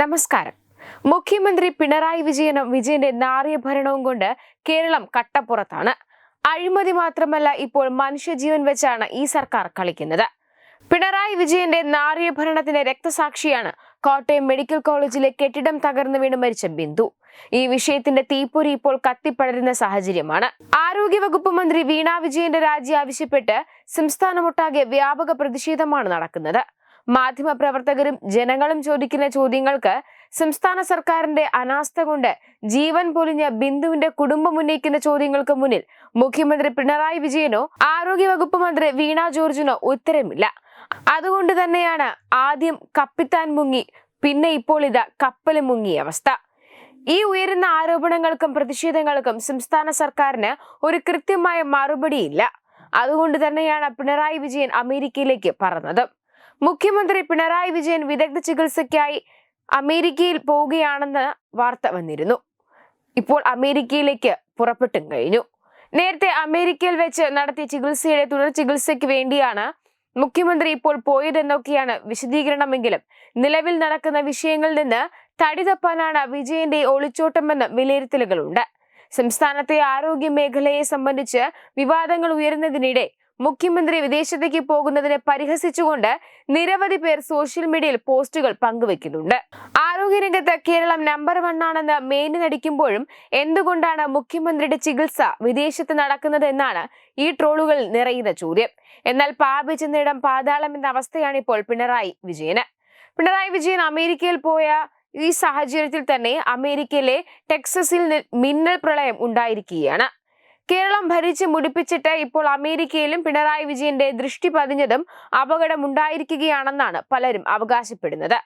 നമസ്കാരം. മുഖ്യമന്ത്രി പിണറായി വിജയനും വിജയന്റെ നാറിയ ഭരണവും കൊണ്ട് കേരളം കട്ടപ്പുറത്താണ്. അഴിമതി മാത്രമല്ല ഇപ്പോൾ മനുഷ്യജീവൻ വെച്ചാണ് ഈ സർക്കാർ കളിക്കുന്നത്. പിണറായി വിജയന്റെ നാറിയ ഭരണത്തിന്റെ രക്തസാക്ഷിയാണ് കോട്ടയം മെഡിക്കൽ കോളേജിലെ കെട്ടിടം തകർന്നു വീണ് മരിച്ച ബിന്ദു. ഈ വിഷയത്തിന്റെ തീപ്പൊരി ഇപ്പോൾ കത്തിപ്പടരുന്ന സാഹചര്യമാണ്. ആരോഗ്യവകുപ്പ് മന്ത്രി വീണ വിജയന്റെ രാജി ആവശ്യപ്പെട്ട് സംസ്ഥാനമൊട്ടാകെ വ്യാപക പ്രതിഷേധമാണ് നടക്കുന്നത്. മാധ്യമപ്രവർത്തകരും ജനങ്ങളും ചോദിക്കുന്ന ചോദ്യങ്ങൾക്ക് സംസ്ഥാന സർക്കാരിന്റെ അനാസ്ഥ കൊണ്ട് ജീവൻ പൊലിഞ്ഞ ബിന്ദുവിന്റെ കുടുംബം ഉന്നയിക്കുന്ന ചോദ്യങ്ങൾക്ക് മുന്നിൽ മുഖ്യമന്ത്രി പിണറായി വിജയനോ ആരോഗ്യവകുപ്പ് മന്ത്രി വീണ ജോർജിനോ ഉത്തരമില്ല. അതുകൊണ്ട് തന്നെയാണ് ആദ്യം കപ്പിത്താൻ മുങ്ങി പിന്നെ ഇപ്പോൾ ഇതാ കപ്പൽ മുങ്ങിയ അവസ്ഥ. ഈ ഉയരുന്ന ആരോപണങ്ങൾക്കും പ്രതിഷേധങ്ങൾക്കും സംസ്ഥാന സർക്കാരിന് ഒരു കൃത്യമായ മറുപടിയില്ല. അതുകൊണ്ട് തന്നെയാണ് പിണറായി വിജയൻ അമേരിക്കയിലേക്ക് പറന്നത്. മുഖ്യമന്ത്രി പിണറായി വിജയൻ വിദഗ്ധ ചികിത്സയ്ക്കായി അമേരിക്കയിൽ പോവുകയാണെന്ന് വാർത്ത വന്നിരുന്നു. ഇപ്പോൾ അമേരിക്കയിലേക്ക് പുറപ്പെട്ടും കഴിഞ്ഞു. നേരത്തെ അമേരിക്കയിൽ വെച്ച് നടത്തിയ ചികിത്സയുടെ തുടർ ചികിത്സയ്ക്ക് വേണ്ടിയാണ് മുഖ്യമന്ത്രി ഇപ്പോൾ പോയതെന്നൊക്കെയാണ് വിശദീകരണമെങ്കിലും നിലവിൽ നടക്കുന്ന വിഷയങ്ങളിൽ നിന്ന് തടി തപ്പാനാണ് വിജയന്റെ ഒളിച്ചോട്ടമെന്ന് വിലയിരുത്തലുകളുണ്ട്. സംസ്ഥാനത്തെ ആരോഗ്യ മേഖലയെ സംബന്ധിച്ച് വിവാദങ്ങൾ ഉയരുന്നതിനിടെ മുഖ്യമന്ത്രി വിദേശത്തേക്ക് പോകുന്നതിനെ പരിഹസിച്ചുകൊണ്ട് നിരവധി പേർ സോഷ്യൽ മീഡിയയിൽ പോസ്റ്റുകൾ പങ്കുവെക്കുന്നുണ്ട് ആരോഗ്യരംഗത്ത് കേരളം നമ്പർ വൺ ആണെന്ന് മേനി നടിക്കുമ്പോഴും എന്തുകൊണ്ടാണ് മുഖ്യമന്ത്രിയുടെ ചികിത്സ വിദേശത്ത് നടക്കുന്നത് എന്നാണ് ഈ ട്രോളുകൾ നിറയുന്ന ചോദ്യം. എന്നാൽ പാപി ചെന്നിടം പാതാളം എന്ന അവസ്ഥയാണ് ഇപ്പോൾ പിണറായി വിജയന്. പിണറായി വിജയൻ അമേരിക്കയിൽ പോയ ഈ സാഹചര്യത്തിൽ തന്നെ അമേരിക്കയിലെ ടെക്സസിൽ മിന്നൽ പ്രളയം ഉണ്ടായിരിക്കുകയാണ്. കേരളം ഭരിച്ച് മുടിപ്പിച്ചിട്ട് ഇപ്പോൾ അമേരിക്കയിലും പിണറായി വിജയന്റെ ദൃഷ്ടി പതിഞ്ഞതും അപകടമുണ്ടായിരിക്കുകയാണെന്നാണ് പലരും അവകാശപ്പെടുന്നത്.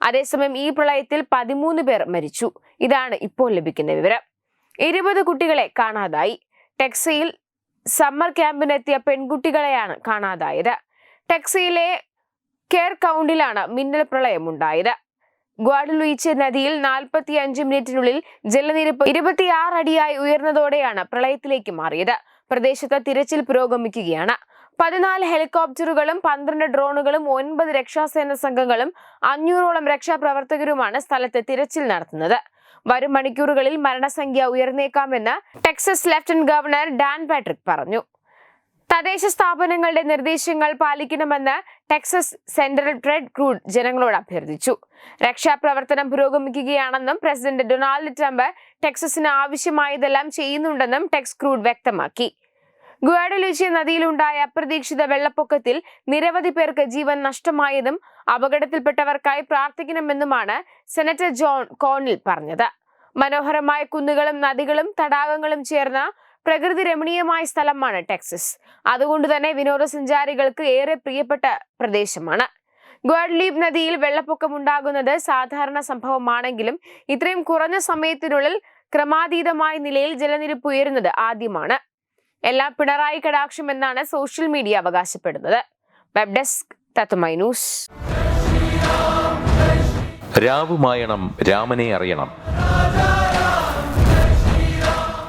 അതേസമയം ഈ പ്രളയത്തിൽ പതിമൂന്ന് പേർ മരിച്ചു. ഇതാണ് ഇപ്പോൾ ലഭിക്കുന്ന വിവരം. ഇരുപത് കുട്ടികളെ കാണാതായി. ടെക്സയിൽ സമ്മർ ക്യാമ്പിനെത്തിയ പെൺകുട്ടികളെയാണ് കാണാതായത്. ടെക്സയിലെ കെയർ കൗണ്ടിലാണ് മിന്നൽ പ്രളയം ഉണ്ടായത് ഗ്വാഡലൂയിച്ച് നദിയിൽ നാൽപ്പത്തി അഞ്ച് മിനിറ്റിനുള്ളിൽ ജലനിരപ്പ് ഇരുപത്തിയാറ് അടിയായി ഉയർന്നതോടെയാണ് പ്രളയത്തിലേക്ക് മാറിയത്. പ്രദേശത്ത് തിരച്ചിൽ പുരോഗമിക്കുകയാണ്. പതിനാല് ഹെലികോപ്റ്ററുകളും പന്ത്രണ്ട് ഡ്രോണുകളും ഒൻപത് രക്ഷാസേന സംഘങ്ങളും അഞ്ഞൂറോളം രക്ഷാപ്രവർത്തകരുമാണ് സ്ഥലത്ത് തിരച്ചിൽ നടത്തുന്നത്. വരും മണിക്കൂറുകളിൽ മരണസംഖ്യ ഉയർന്നേക്കാമെന്ന് Texas lieutenant governor Dan Patrick പറഞ്ഞു. തദ്ദേശ സ്ഥാപനങ്ങളുടെ നിർദ്ദേശങ്ങൾ പാലിക്കണമെന്ന് ടെക്സസ് സെൻട്രൽ റെഡ് ക്രൂഡ് ജനങ്ങളോട് അഭ്യർത്ഥിച്ചു. രക്ഷാപ്രവർത്തനം പുരോഗമിക്കുകയാണെന്നും പ്രസിഡന്റ് ഡൊണാൾഡ് ട്രംപ് ടെക്സസിന് ആവശ്യമായതെല്ലാം ചെയ്യുന്നുണ്ടെന്നും ടെക്സ് ക്രൂഡ് വ്യക്തമാക്കി. ഗുവാഡലുച്ചി നദിയിലുണ്ടായ അപ്രതീക്ഷിത വെള്ളപ്പൊക്കത്തിൽ നിരവധി പേർക്ക് ജീവൻ നഷ്ടമായതും അപകടത്തിൽപ്പെട്ടവർക്കായി പ്രാർത്ഥിക്കണമെന്നുമാണ് സെനറ്റർ ജോൺ കോണിൽ പറഞ്ഞത്. മനോഹരമായ കുന്നുകളും നദികളും തടാകങ്ങളും ചേർന്ന പ്രകൃതി രമണീയമായ സ്ഥലമാണ് ടെക്സസ്. അതുകൊണ്ട് തന്നെ വിനോദസഞ്ചാരികൾക്ക് ഏറെ പ്രിയപ്പെട്ട പ്രദേശമാണ്. ഗ്വാഡ്ലീപ് നദിയിൽ വെള്ളപ്പൊക്കം ഉണ്ടാകുന്നത് സാധാരണ സംഭവമാണെങ്കിലും ഇത്രയും കുറഞ്ഞ സമയത്തിനുള്ളിൽ ക്രമാതീതമായ നിലയിൽ ജലനിരപ്പ് ഉയരുന്നത് ആദ്യമാണ്. എല്ലാം പിണറായി കടാക്ഷം എന്നാണ് സോഷ്യൽ മീഡിയ അവകാശപ്പെടുന്നത്. Web desk news. രാവുമായണം രാമനെ അറിയണം.